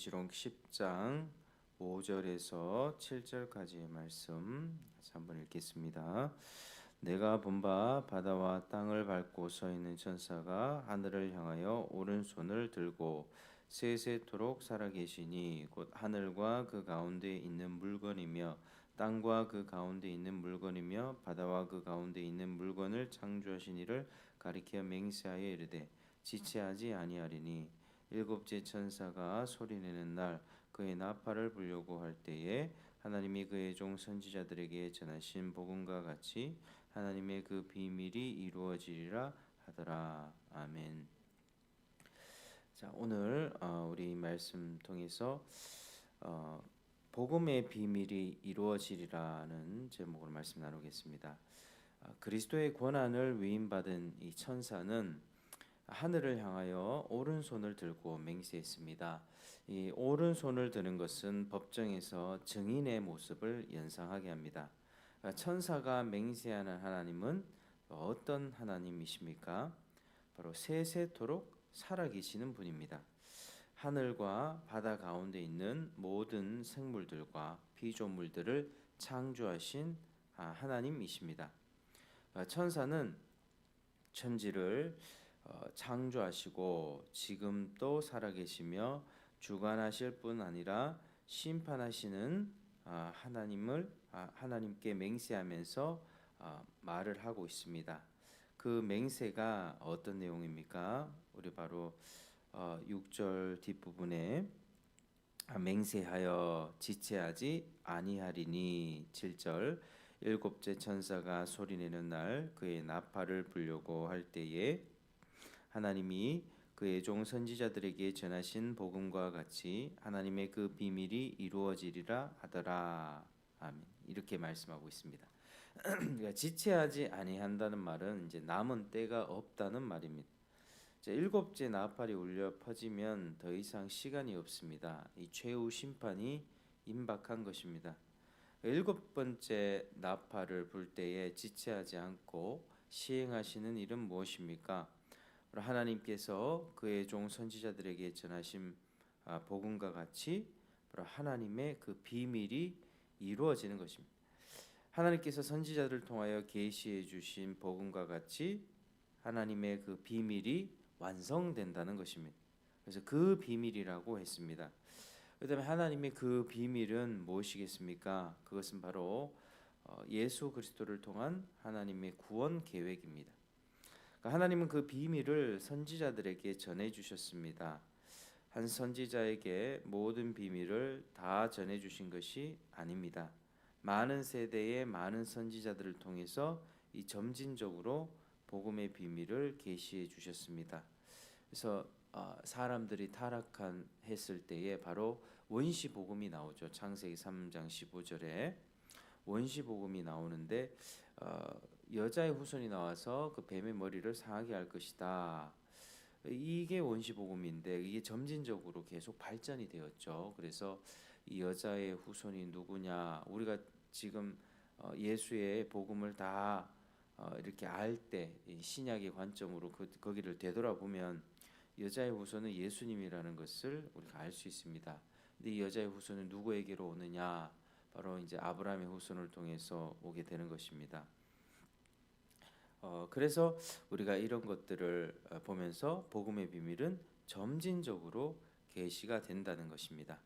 지롱 10장 5절에서 7절까지의 말씀 한번 읽겠습니다. 내가 본 바 바다와 땅을 밟고 서 있는 천사가 하늘을 향하여 오른손을 들고 세세토록 살아계시니 곧 하늘과 그 가운데 있는 물건이며 땅과 그 가운데 있는 물건이며 바다와 그 가운데 있는 물건을 창조하신 이를 가리켜 맹세하여 이르되 지체하지 아니하리니 일곱째 천사가 소리내는 날 그의 나팔을 불려고 할 때에 하나님이 그의 종 선지자들에게 전하신 복음과 같이 하나님의 그 비밀이 이루어지리라 하더라 아멘. 자 오늘 어, 우리 말씀 통해서 어, 복음의 비밀이 이루어지리라는 제목으로 말씀 나누겠습니다. 아, 그리스도의 권한을 위임받은 이 천사는 하늘을 향하여 오른손을 들고 맹세했습니다. 이 오른손을 드는 것은 법정에서 증인의 모습을 연상하게 합니다. 천사가 맹세하는 하나님은 어떤 하나님이십니까? 바로 세세토록 살아계시는 분입니다. 하늘과 바다 가운데 있는 모든 생물들과 피조물들을 창조하신 아, 하나님이십니다. 아, 천사는 천지를 어, 창조하시고 지금 또 살아계시며 주관하실 뿐 아니라 심판하시는 아, 하나님을 아, 하나님께 맹세하면서 아, 말을 하고 있습니다. 그 맹세가 어떤 내용입니까? 우리 바로 6절 뒷부분에 맹세하여 지체하지 아니하리니 7절 일곱째 천사가 소리내는 날 그의 나팔을 불려고 할 때에 하나님이 그의 종 선지자들에게 전하신 복음과 같이 하나님의 그 비밀이 이루어지리라 하더라. 아멘. 이렇게 말씀하고 있습니다. 그러니까 지체하지 아니한다는 말은 이제 남은 때가 없다는 말입니다. 자, 일곱째 나팔이 울려 퍼지면 더 이상 시간이 없습니다. 이 최후 심판이 임박한 것입니다. 일곱 번째 나팔을 불 때에 지체하지 않고 시행하시는 일은 무엇입니까? 하나님께서 그의 종 선지자들에게 전하신 아, 복음과 같이 하나님의 그 비밀이 이루어지는 것입니다. 하나님께서 선지자들을 통하여 계시해 주신 복음과 같이 하나님의 그 비밀이 완성된다는 것입니다. 그래서 그 비밀이라고 했습니다. 그다음에 하나님의 그 비밀은 무엇이겠습니까? 그것은 바로 어, 예수 그리스도를 통한 하나님의 구원 계획입니다. 그러니까 하나님은 그 비밀을 선지자들에게 전해 주셨습니다. 한 선지자에게 모든 비밀을 다 전해 주신 것이 아닙니다. 많은 세대의 많은 선지자들을 통해서 이 점진적으로 복음의 비밀을 계시해 주셨습니다. 그래서 어, 사람들이 타락한 했을 때에 바로 원시 복음이 나오죠. 창세기 3장 15절에 원시 복음이 나오는데 어, 여자의 후손이 나와서 그 뱀의 머리를 상하게 할 것이다. 이게 원시 복음인데 이게 점진적으로 계속 발전이 되었죠. 그래서 이 여자의 후손이 누구냐? 우리가 지금 어, 예수의 복음을 다 어, 이렇게 알 때 신약의 관점으로 그, 거기를 되돌아보면 여자의 후손은 예수님이라는 것을 우리가 알 수 있습니다. 근데 이 여자의 후손은 누구에게로 오느냐? 바로 이제 아브라함의 후손을 통해서 오게 되는 것입니다. 어, 그래서 우리가 이런 것들을 어, 보면서 복음의 비밀은 점진적으로 계시가 된다는 것입니다.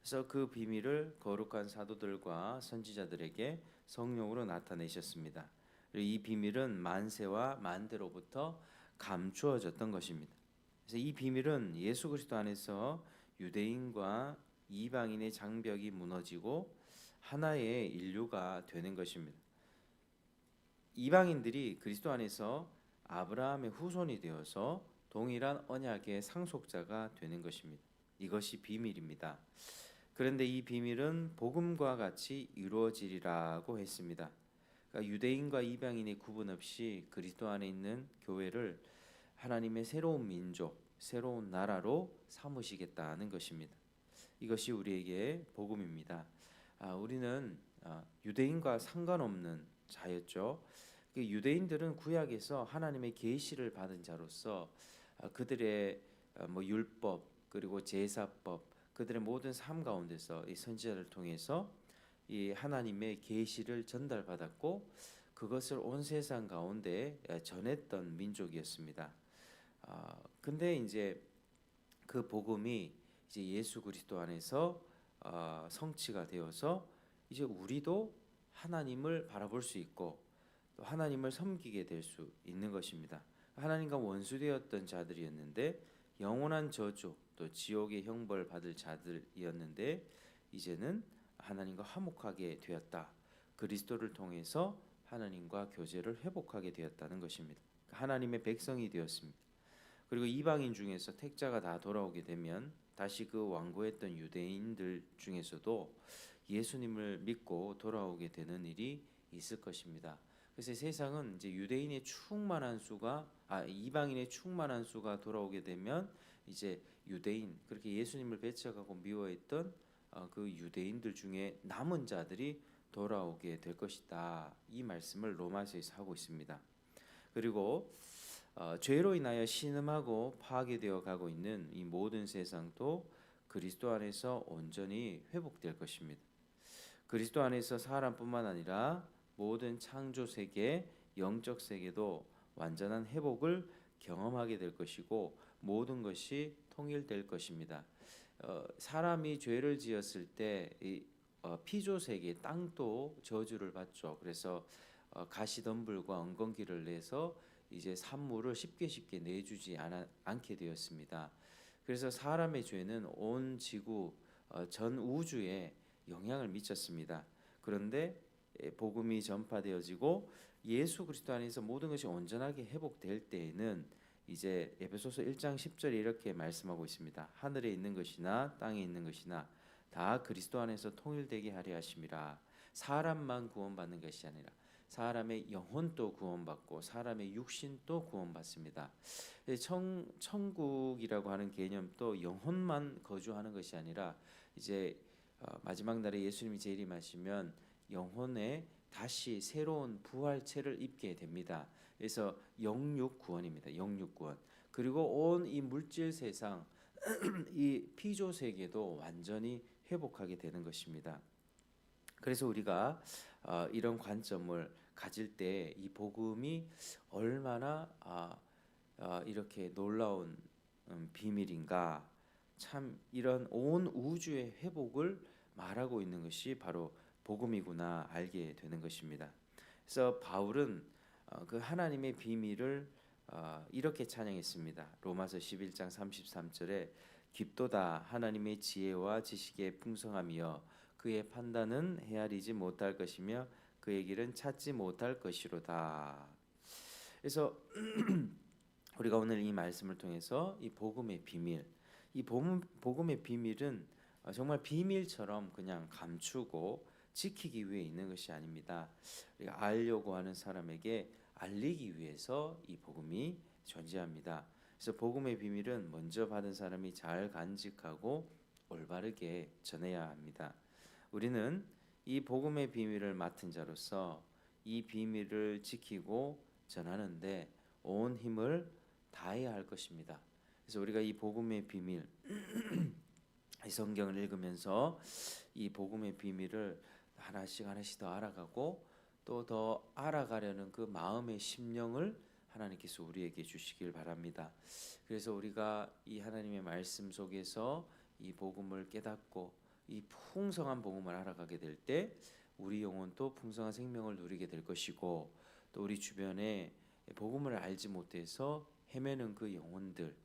그래서 그 비밀을 거룩한 사도들과 선지자들에게 성령으로 나타내셨습니다. 이 비밀은 만세와 만대로부터 감추어졌던 것입니다. 그래서 이 비밀은 예수 그리스도 안에서 유대인과 이방인의 장벽이 무너지고 하나의 인류가 되는 것입니다. 이방인들이 그리스도 안에서 아브라함의 후손이 되어서 동일한 언약의 상속자가 되는 것입니다. 이것이 비밀입니다. 그런데 이 비밀은 복음과 같이 이루어지리라고 했습니다. 그러니까 유대인과 이방인의 구분 없이 그리스도 안에 있는 교회를 하나님의 새로운 민족, 새로운 나라로 삼으시겠다는 것입니다. 이것이 우리에게 복음입니다. 아, 우리는 아, 유대인과 상관없는 자였죠. 그 유대인들은 구약에서 하나님의 계시를 받은 자로서 아, 그들의 아, 뭐 율법 그리고 제사법 그들의 모든 삶 가운데서 이 선지자를 통해서 이 하나님의 계시를 전달받았고 그것을 온 세상 가운데 전했던 민족이었습니다. 아, 근데 이제 그 복음이 이제 예수 그리스도 안에서 어, 성취가 되어서 이제 우리도 하나님을 바라볼 수 있고 또 하나님을 섬기게 될 수 있는 것입니다. 하나님과 원수되었던 자들이었는데 영원한 저주 또 지옥의 형벌 받을 자들이었는데 이제는 하나님과 화목하게 되었다. 그리스도를 통해서 하나님과 교제를 회복하게 되었다는 것입니다. 하나님의 백성이 되었습니다. 그리고 이방인 중에서 택자가 다 돌아오게 되면 다시 그 완고했던 유대인들 중에서도 예수님을 믿고 돌아오게 되는 일이 있을 것입니다. 그래서 세상은 이제 유대인의 충만한 수가 아 이방인의 충만한 수가 돌아오게 되면 이제 유대인 그렇게 예수님을 배척하고 미워했던 어, 그 유대인들 중에 남은 자들이 돌아오게 될 것이다. 이 말씀을 로마서에서 하고 있습니다. 그리고 어, 죄로 인하여 신음하고 파괴되어 가고 있는 이 모든 세상도 그리스도 안에서 온전히 회복될 것입니다. 그리스도 안에서 사람뿐만 아니라 모든 창조 세계, 영적 세계도 완전한 회복을 경험하게 될 것이고 모든 것이 통일될 것입니다. 어, 사람이 죄를 지었을 때 이, 어, 피조 세계 땅도 저주를 받죠. 그래서 어, 가시덤불과 엉겅퀴를 내서 이제 산물을 쉽게 쉽게 내주지 않아, 않게 되었습니다. 그래서 사람의 죄는 온 지구 어, 전 우주에 영향을 미쳤습니다. 그런데 복음이 전파되어지고 예수 그리스도 안에서 모든 것이 온전하게 회복될 때에는 이제 에베소서 1장 10절에 이렇게 말씀하고 있습니다. 하늘에 있는 것이나 땅에 있는 것이나 다 그리스도 안에서 통일되게 하려 하심이라. 사람만 구원받는 것이 아니라 사람의 영혼도 구원받고 사람의 육신도 구원받습니다. 청, 천국이라고 하는 개념도 영혼만 거주하는 것이 아니라 이제 어, 마지막 날에 예수님이 재림하시면 영혼에 다시 새로운 부활체를 입게 됩니다. 그래서 영육 구원입니다. 영육 구원. 그리고 온 이 물질 세상 이 피조 세계도 완전히 회복하게 되는 것입니다. 그래서 우리가 어, 이런 관점을 가질 때 이 복음이 얼마나 아, 아, 이렇게 놀라운 음, 비밀인가 참 이런 온 우주의 회복을 말하고 있는 것이 바로 복음이구나 알게 되는 것입니다. 그래서 바울은 어, 그 하나님의 비밀을 어, 이렇게 찬양했습니다. 로마서 11장 33절에 깊도다 하나님의 지혜와 지식의 풍성함이여 그의 판단은 헤아리지 못할 것이며 그의 길은 찾지 못할 것이로다. 그래서 우리가 오늘 이 말씀을 통해서 이 복음의 비밀, 이 복음의 비밀은 정말 비밀처럼 그냥 감추고 지키기 위해 있는 것이 아닙니다. 우리가 알려고 하는 사람에게 알리기 위해서 이 복음이 존재합니다. 그래서 복음의 비밀은 먼저 받은 사람이 잘 간직하고 올바르게 전해야 합니다. 우리는 이 복음의 비밀을 맡은 자로서 이 비밀을 지키고 전하는데 온 힘을 다해야 할 것입니다. 그래서 우리가 이 복음의 비밀, 이 성경을 읽으면서 이 복음의 비밀을 하나씩 하나씩 더 알아가고 또 더 알아가려는 그 마음의 심령을 하나님께서 우리에게 주시길 바랍니다. 그래서 우리가 이 하나님의 말씀 속에서 이 복음을 깨닫고 이 풍성한 복음을 알아가게 될 때 우리 영혼도 풍성한 생명을 누리게 될 것이고 또 우리 주변에 복음을 알지 못해서 헤매는 그 영혼들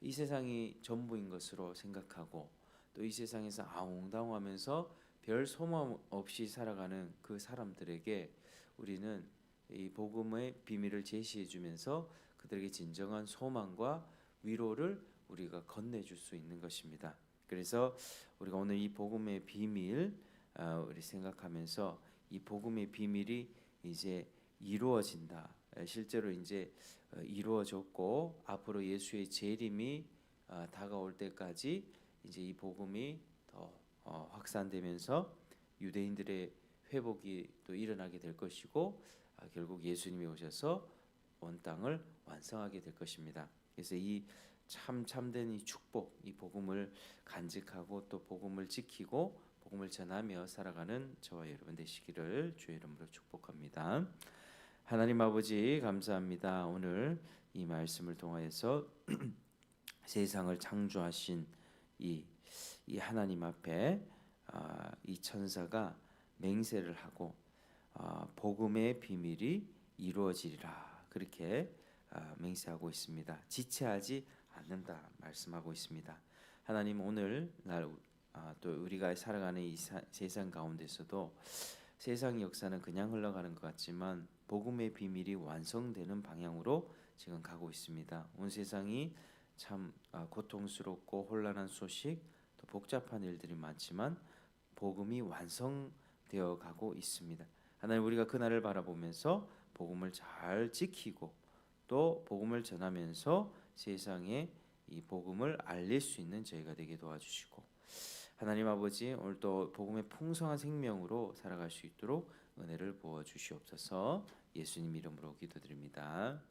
이 세상이 전부인 것으로 생각하고 또 이 세상에서 아웅다웅하면서 별 소망 없이 살아가는 그 사람들에게 우리는 이 복음의 비밀을 제시해 주면서 그들에게 진정한 소망과 위로를 우리가 건네줄 수 있는 것입니다. 그래서 우리가 오늘 이 복음의 비밀 어, 우리 생각하면서 이 복음의 비밀이 이제 이루어진다. 실제로 이제 어, 이루어졌고 앞으로 예수의 재림이 어, 다가올 때까지 이제 이 복음이 더 확산되면서 유대인들의 회복이 또 일어나게 될 것이고 결국 예수님이 오셔서 온 땅을 완성하게 될 것입니다. 그래서 이 참 참된 이 축복, 이 복음을 간직하고 또 복음을 지키고 복음을 전하며 살아가는 저와 여러분 되시기를 주의 이름으로 축복합니다. 하나님 아버지 감사합니다. 오늘 이 말씀을 통하여서 세상을 창조하신 이, 이 하나님 앞에 아, 이 천사가 맹세를 하고 아, 복음의 비밀이 이루어지리라 그렇게 아, 맹세하고 있습니다. 지체하지 않는다 말씀하고 있습니다. 하나님 오늘 날 아, 또 우리가 살아가는 이 사- 세상 가운데서도 세상 역사는 그냥 흘러가는 것 같지만 복음의 비밀이 완성되는 방향으로 지금 가고 있습니다. 온 세상이 참 아, 고통스럽고 혼란한 소식, 또 복잡한 일들이 많지만 복음이 완성되어 가고 있습니다. 하나님 우리가 그날을 바라보면서 복음을 잘 지키고 또 복음을 전하면서 세상에 이 복음을 알릴 수 있는 저희가 되게 도와주시고 하나님 아버지 오늘 또 복음의 풍성한 생명으로 살아갈 수 있도록 은혜를 부어 주시옵소서 예수님 이름으로 기도드립니다.